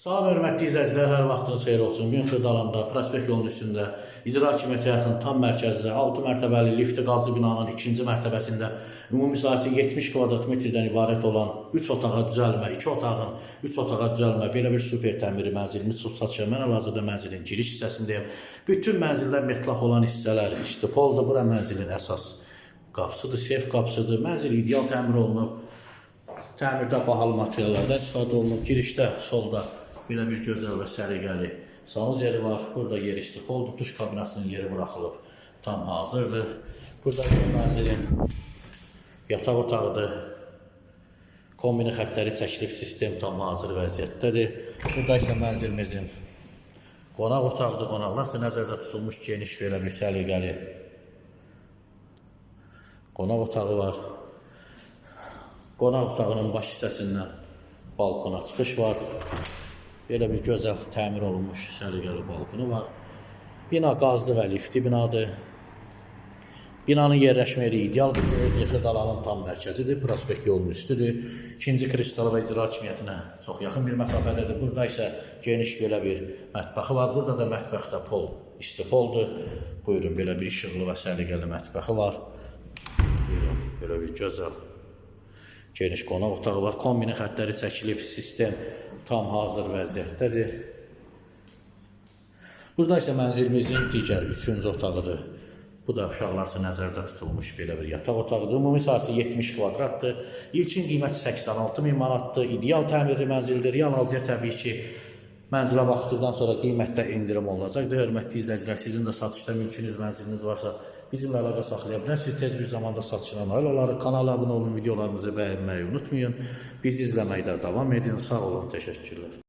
Salam hörmətli izləyicilər, hər vaxtınız xeyir olsun. Gün Xırdalanda, Prospekt yolunun üstündə, icra hakimiyyəti yaxın tam mərkəzdə 6 mərtəbəli lifti qazlı binanın ikinci mərtəbəsində ümumi sahəsi 70 kvadrat metrdən ibarət olan 3 otağa düzəlmə, 2 otağın 3 otağa düzəlmə, belə bir super təmiri mənzilimiz satışa. Mən hal-hazırda mənzilin giriş hissəsindəyəm. Bütün mənzillər metlaq olan hissələr, istipoldur. Bura mənzilin əsas qapısıdır, sef qapısıdır. Mənzil ideal təmir olunub. Təmirdə bahalı materiallardan istifadə olunub. Girişdə solda belə bir gözəl və səliqəli sanuc yeri var. Burada yer istipoldur. Duş kabinasının yeri buraxılıb. Tam hazırdır. Burada mənzilin yataq otağıdır. Kombini xəttləri çəkilib, sistem tam hazır vəziyyətdədir. Burada isə mənzilimizin qonaq otağıdır. Qonaqlar üçün nəzərdə tutulmuş geniş belə bir səliqəli qonaq otağı var. Qonaq otağının baş hissəsindən balkona çıxış var. Belə bir gözəl təmir olunmuş səliqəli balkonu var. Bina qazlı və lifti binadır. Binanın yerləşmə yeri ideal yerdir. Xırdalanın tam mərkəzidir. Prospekt yolunun üstüdür. İkinci kristal və icra hakimiyyətinə çox yaxın bir məsafədədir. Burada isə geniş belə bir mətbəxi var. Burada da mətbəxdə pol, istipoldur. Buyurun, belə bir işıqlı və səliqəli mətbəxi var. Buyurun, belə bir gözəl geniş qonaq otağı var. Kombini xəttləri çəkilib, sistem tam hazır vəziyyətdədir. Burada isə mənzilimizin digər üçüncü otağıdır. Bu da uşaqlar üçün nəzərdə tutulmuş belə bir yataq otağıdır. Ümumi sahəsi 70 kvadratdır. İlkin qiyməti 86 min manatdır. İdeal təmirli mənzildir. Real alıcıya təbii ki, mənzilə baxdıqdan sonra qiymətdə endirim olunacaqdır. Hörmətli izləyicilər, sizin də satışda mülkünüz, mənziliniz varsa bizimlə əlaqə saxlaya bilərsiniz. Tez bir zamanda satışına nail olarıq. Kanala abunə olun, videolarımızı bəyənməyi unutmayın. Bizi izləməkdə davam edin. Sağ olun, təşəkkürlər.